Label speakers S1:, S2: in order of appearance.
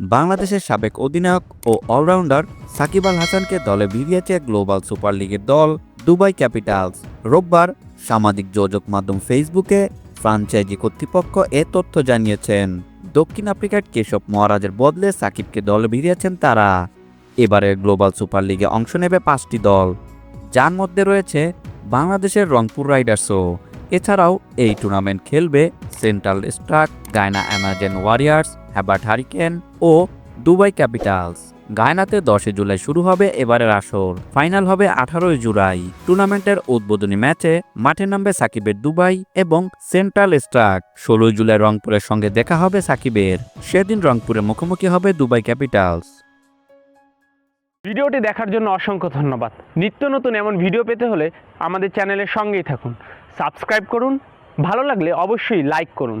S1: বাংলাদেশের সাবেক অধিনায়ক ও অলরাউন্ডার সাকিব আল হাসানকে দলে ভিড়িয়েছে গ্লোবাল সুপার লিগের দল দুবাই ক্যাপিটালস। রোববার সামাজিক যোগাযোগ মাধ্যম ফেসবুকে ফ্রাঞ্চাইজি কর্তৃপক্ষ এ তথ্য জানিয়েছেন। দক্ষিণ আফ্রিকার কেশব মহারাজের বদলে সাকিবকে দলে ভিড়িয়েছেন তারা। এবারের গ্লোবাল সুপার লিগে অংশ নেবে পাঁচটি দল। যার মধ্যে রয়েছে বাংলাদেশের রংপুর রাইডার্সও। এছাড়াও এই টুর্নামেন্ট খেলবে Central Stags Guyana Amazon Warriors Hobart Hurricanes ও দুবাই ক্যাপিটালস। গায়নাতে দশই জুলাই শুরু হবে এবারের আসর। ফাইনাল হবে আঠারোই জুলাই। টুর্নামেন্টের উদ্বোধনী ম্যাচে মাঠে নামবে সাকিবের দুবাই এবং সেন্ট্রাল স্ট্রাক। ষোলোই জুলাই রংপুরের সঙ্গে দেখা হবে সাকিবের। সেদিন রংপুরে মুখোমুখি হবে দুবাই ক্যাপিটালস।
S2: ভিডিওটি দেখার জন্য অসংখ্য ধন্যবাদ। নিত্য নতুন এমন ভিডিও পেতে হলে আমাদের চ্যানেলের সঙ্গেই থাকুন। সাবস্ক্রাইব করুন। ভালো লাগলে অবশ্যই লাইক করুন।